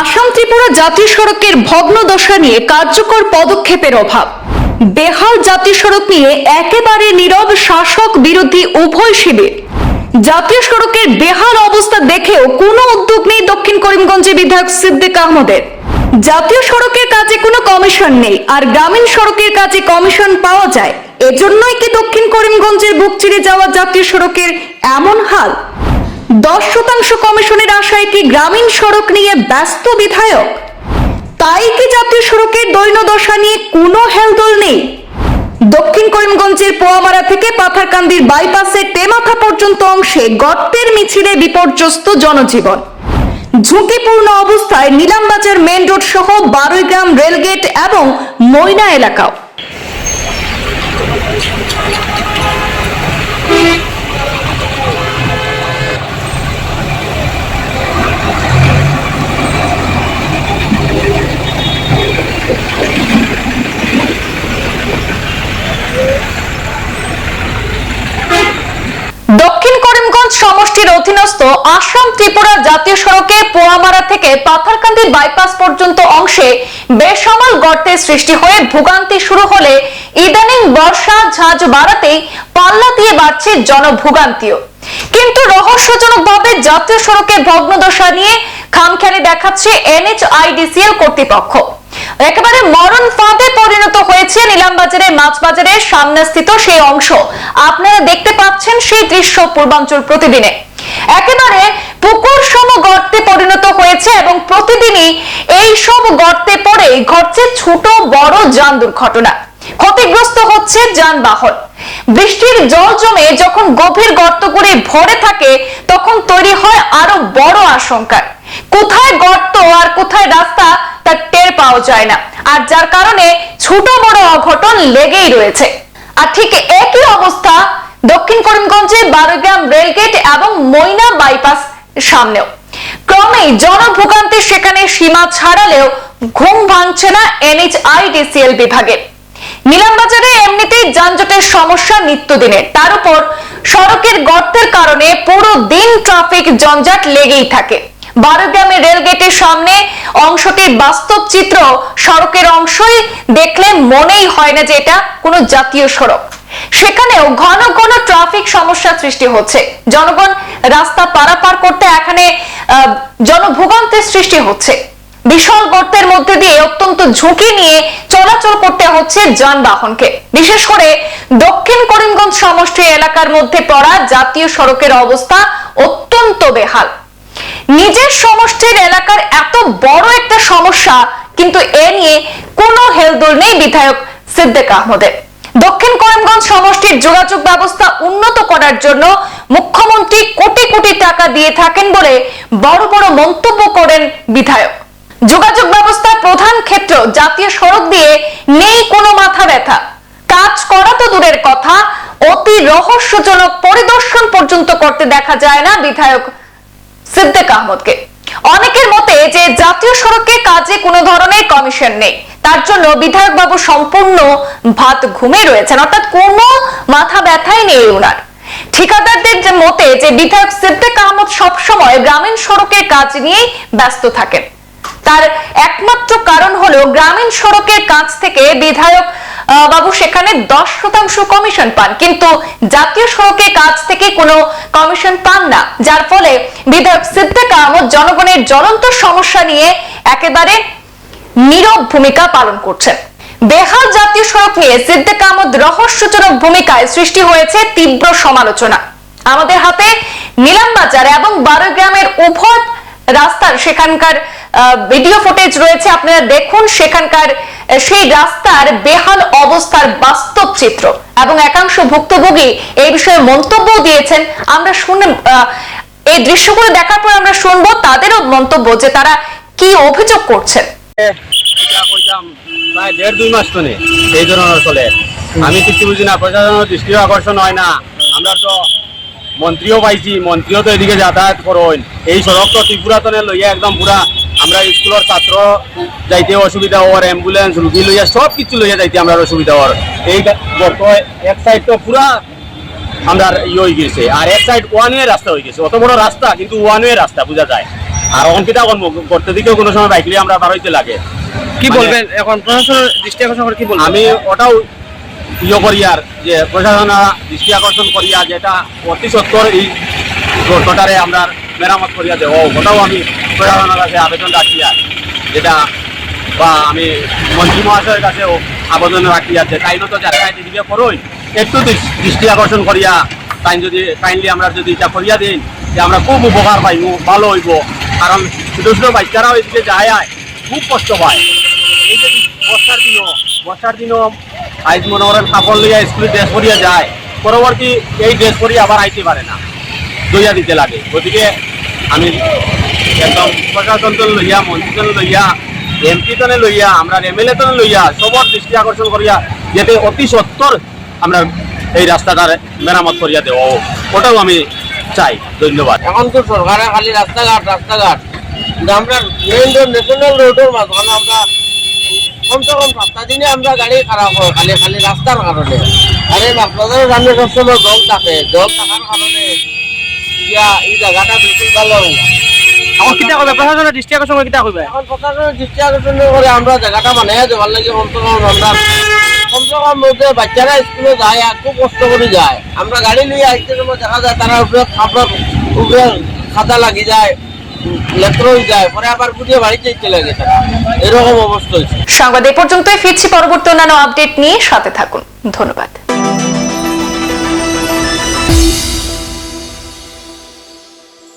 আসাম ত্রিপুরা জাতীয় সড়কের ভগ্ন দশা নিয়ে কার্যকর পদক্ষেপের অভাব। বেহাল জাতীয় সড়ক নিয়ে একেবারে নীরব শাসক বিরোধী উভয় শিবির। জাতীয় সড়কের বেহাল অবস্থা দেখেও কোনো উদ্যোগ নেই দক্ষিণ করিমগঞ্জের বিধায়ক সিদ্দিক আহমদের। জাতীয় সড়কের কাজে কোনো কমিশন নেই আর গ্রামীণ সড়কের কাজে কমিশন পাওয়া যায়। এজন্যই কি দক্ষিণ করিমগঞ্জের বুক চিরে যাওয়া জাতীয় সড়কের এমন হাল? দশ শতাংশ কমিশনের আশায় কি গ্রামীণ সড়ক নিয়ে ব্যস্ত বিধায়ক। তাই কি জাতীয় সড়কের দৈন্যদশা নিয়ে কোনো হেলদোল নেই? দক্ষিণ করিমগঞ্জের পোয়ামারা থেকে পাথারকান্দির বাইপাসের টেমাথা পর্যন্ত অংশে গর্তের মিছিলে বিপর্যস্ত জনজীবন। ঝুঁকিপূর্ণ অবস্থায় নিলামবাজার মেন রোড সহ বারৈগ্রাম রেলগেট এবং ময়না এলাকাও দক্ষিণ করিমগঞ্জ অধীনস্থ আসাম ত্রিপুরা জাতীয় সড়কে পোয়ামারা থেকে পাথারকান্দির বাইপাস পর্যন্ত অংশে বেসামাল গর্তের সৃষ্টি হয়ে ভোগান্তি শুরু হলে ইদানিং বর্ষা ঝাঁজ বাড়াতেই পাল্লা দিয়ে বাড়ছে জনভোগান্তিও। কিন্তু রহস্যজনকভাবে জাতীয় সড়কের ভগ্নদশা নিয়ে খামখেয়ালি দেখাচ্ছে এনএচআইডিসিএল কর্তৃপক্ষ। একেবারে মরণ ফাঁদে পরিণত হয়েছে নিলামবাজারের মাছ বাজারের সামনেস্থিত সেই অংশ। আপনারা দেখতে পাচ্ছেন সেই দৃশ্য পূর্বাঞ্চল প্রতিদিনে। একেবারে পুকুর সম গর্তে পরিণত হয়েছে এবং প্রতিদিনই এই সব গর্তে পড়ে ঘটছে ছোট বড় যান দুর্ঘটনা। ক্ষতিগ্রস্ত হচ্ছে যানবাহন। বৃষ্টির জল জমে যখন গভীর গর্ত করে ভরে থাকে, তখন তৈরি হয় আরও বড় আশঙ্কা। কোথায় গর্ত আর কোথায় রাস্তা তা টের পাওয়া যায় না। আর যার কারণে ছোট বড় অঘটন লেগেই রয়েছে। আর ঠিক একই অবস্থা দক্ষিণ করিমগঞ্জে বারোগ্রাম রেলগেট এবং ময়না বাইপাস সামনেও। ক্রমেই জনভোগান্তি সেখানে সীমা ছাড়ালেও ঘুম ভাঙছে না এনএইচআইডিসিএল বিভাগে নিলামবাজারে এমনিতেই যানজটের সমস্যা নিত্যদিনের। তার উপর সড়কের গর্তের কারণে পুরো দিন ট্রাফিক জঞ্জাট লেগেই থাকে। বারোগ্রামের রেলগেটের সামনে অংশটির বাস্তব চিত্র সড়কের অংশই দেখলে মনেই হয় না যে এটা কোনো জাতীয় সড়ক। সেখানেও ঘন ঘন ট্রাফিক সমস্যা সৃষ্টি হচ্ছে। জনগণ রাস্তা পারাপার করতে এখানে জনভোগান্তির সৃষ্টি হচ্ছে। বিশাল গর্তের মধ্যে দিয়ে অত্যন্ত ঝুঁকি নিয়ে চলাচল করতে হচ্ছে যানবাহনকে। বিশেষ করে দক্ষিণ করিমগঞ্জ সমষ্টি এলাকার মধ্যে পড়া জাতীয় সড়কের অবস্থা অত্যন্ত বেহাল। নিজের সমষ্টির এলাকার এত বড় একটা সমস্যা, কিন্তু এ নিয়ে কোনো হেলদোল নেই বিধায়ক সিদ্দিক আহমদের। দক্ষিণ করিমগঞ্জ সমষ্টির যোগাযোগ ব্যবস্থা উন্নত করার জন্য মুখ্যমন্ত্রী কোটি কোটি টাকা দিয়ে থাকেন বলে বড় বড় মন্তব্য করেন বিধায়ক। যোগাযোগ ব্যবস্থার প্রধান ক্ষেত্র জাতীয় সড়ক দিয়ে নেই কোনো মাথা ব্যথা। কাজ করা তো দূরের কথা, অতি রহস্যজনক পরিদর্শন পর্যন্ত করতে দেখা যায় না বিধায়ক সিদ্দিক আহমদকে। অনেকের মতে যে জাতীয় সড়কে কাজে কোনো ধরনের কমিশন নেই। তার জন্য বিধায়ক বাবু সম্পূর্ণ ভাত ঘুমে রয়েছেন, অর্থাৎ কোনো মাথা ব্যথাই নেই ওনার ঠিকাদারদের যে মতে যে বিধায়ক সিদ্দিক আহমদ সবসময় গ্রামীণ সড়কের কাজ নিয়েই ব্যস্ত থাকেন। তার একমাত্র কারণ হলো গ্রামীণ সড়কের কাজ থেকে বিধায়ক বাবু, সেখানে দশ শতাংশ কমিশন পান, কিন্তু জাতীয় সড়কের কাজ থেকে কোনো কমিশন পান না। যার ফলে বিধায়ক সিদ্দিক আহমদ জনগণের জ্বলন্ত সমস্যা নিয়ে একেবারে নীরব ভূমিকা পালন করছেন। বেহাল জাতীয় সড়ক নিয়ে সিদ্দিক আহমদ রহস্যজনক ভূমিকায় সৃষ্টি হয়েছে তীব্র সমালোচনা। আমাদের হাতে নিলামবাজার এবং বারোগ্রামের উভয় রাস্তার সেখানকার ভিডিও ফুটেজ রয়েছে। আপনারা দেখুন সেখানকার সেই রাস্তার বেহাল অবস্থার বাস্তব চিত্র। এবং একাংশ ভুক্তভোগী এই বিষয়ে মন্তব্য দিয়েছেন। আমরা শুনে এই দৃশ্যগুলো দেখার পর আমরা শুনব তাদেরও মন্তব্য যে তারা কি অভিযোগ করছেন। প্রায় দেড় দুই মাস তো এই ধরনের চলে। আমি কিছু বুঝি না, প্রশাসনের দৃষ্টি আকর্ষণ হয় না। আমরা তো মন্ত্রীও পাইছি, মন্ত্রীও তো এদিকে যাতায়াত করেন। এই সড়ক তো ত্রিপুরাতনে লইয়া একদম পুরা আমরা স্কুলের ছাত্র যাইতে অসুবিধা হওয়ার অ্যাম্বুলেন্স রুগী লইয়া সব কিছু লইয়া যাইতে আমরা অসুবিধা হওয়ার এই গত এক সাইড তো পুরা আমরা ইয়ে হয়ে গেছে আর এক সাইড ওয়ান ওয়ে রাস্তা হয়ে গেছে অত বড় রাস্তা কিন্তু ওয়ান ওয়ে রাস্তা বোঝা যায়। আর অঙ্কিতা করতে দিকেও কোনো সময় বাইক নিয়ে আমরা বারোইতে লাগে। কি মানে- বলবেন? এখন প্রশাসনের দৃষ্টি আকর্ষণ করে কি বলবেন? আমি ওটাও ইয়ে করি আর যে প্রশাসন দৃষ্টি আকর্ষণ করিয়া যেটা অতি সত্তর এই রোডটারে আমরা মেরামত করিয়া দেব ওটাও আমি প্রশাসনের কাছে আবেদন রাখি আর যেটা, বা আমি মন্ত্রী মহাশয়ের কাছেও আবেদন রাখি আছে তাই তো যাতায়াত এদিকে করোই একটু দৃষ্টি আকর্ষণ করিয়া, তাই যদি কাইন্ডলি আমরা যদি এটা করিয়া দিই যে আমরা খুব উপকার পাইব ভালো হইব। কারণ ছোটো ছোটো বাচ্চারাও এদিকে যায় খুব কষ্ট পায়। এই যে বর্ষার দিনও বর্ষার দিনও আইজ মনে করেন কাপড় লইয়া স্কুলে ড্রেস পরিয়া যায়, পরবর্তী এই ড্রেস পরিয়ে আবার আইতে পারে না। দইয়া দিতে লাগে। গতিকে আমি একদম প্রশাসন লইয়া মন্ত্রী লইয়া এমপি তনে লইয়া, আমরা এমএলএ তনে লইয়া সবর দৃষ্টি আকর্ষণ করিয়া যাতে অতি সত্তর আমরা এই রাস্তাটার মেরামত করিয়া দেব ওটাও আমি চাই। ধন্যবাদ। এখন তো সরকারে খালি রাস্তাঘাট রাস্তাঘাট আমরা মেইন রোড ন্যাশনাল রোডের মাঝখানে আমরা কমসে কম সাতটা দিনে আমরা গাড়ি খারাপ হয়, খালি খালি রাস্তার কারণে আর এই বাজারের সামনে সবসময় জল থাকে। জল থাকার কারণে এই জায়গাটা বিলকুল ভালো এখন কিতা করবে প্রশাসনের দৃষ্টি আকর্ষণ কিতা করবে এখন প্রশাসনের দৃষ্টি আকর্ষণ করে আমরা জায়গাটা বানাই দেওয়ার লাগে কমসে কম আমরা কমসে মধ্যে বাচ্চারা স্কুলে যায় আর খুব কষ্ট করে যায়। আমরা গাড়ি নিয়ে আসতে সময় দেখা যায় তারা উপরে উপরে খাতা লাগি সংবাদ এ পর্যন্তই ফিরছি পরবর্তী অন্যান্য আপডেট নিয়ে সাথে থাকুন। ধন্যবাদ।